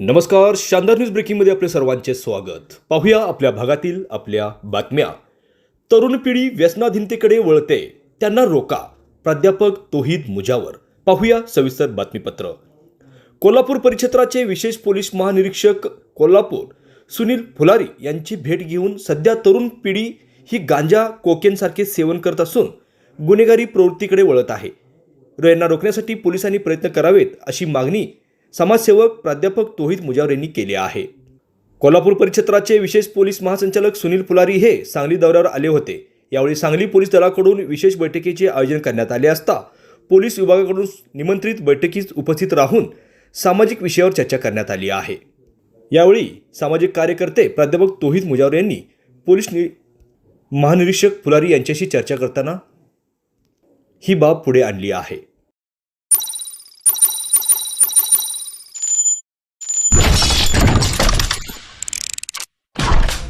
नमस्कार शानदार न्यूज ब्रेकिंगमध्ये आपले सर्वांचे स्वागत. पाहूया आपल्या भागातील आपल्या बातम्या. तरुण पिढी व्यसनाधीनतेकडे वळते त्यांना रोका. प्राध्यापक तोहिद मुजावर. पाहूया सविस्तर बातमीपत्र. कोल्हापूर परिक्षेत्राचे विशेष पोलीस महानिरीक्षक कोल्हापूर सुनील फुलारी यांची भेट घेऊन सध्या तरुण पिढी ही गांजा कोकेनसारखे सेवन करत असून गुन्हेगारी प्रवृत्तीकडे वळत आहे. यांना रोखण्यासाठी पोलिसांनी प्रयत्न करावेत अशी मागणी समाजसेवक प्राध्यापक तोहित मुजावर यांनी केले आहे. कोल्हापूर परिक्षेत्राचे विशेष पोलीस महासंचालक सुनील फुलारी हे सांगली दौऱ्यावर आले होते. यावेळी सांगली पोलीस दलाकडून विशेष बैठकीचे आयोजन करण्यात आले असता पोलीस विभागाकडून निमंत्रित बैठकीत उपस्थित राहून सामाजिक विषयावर चर्चा करण्यात आली आहे. यावेळी सामाजिक कार्यकर्ते प्राध्यापक तोहित मुजावर यांनी पोलीस नि महानिरीक्षक फुलारी यांच्याशी चर्चा करताना ही बाब पुढे आणली आहे.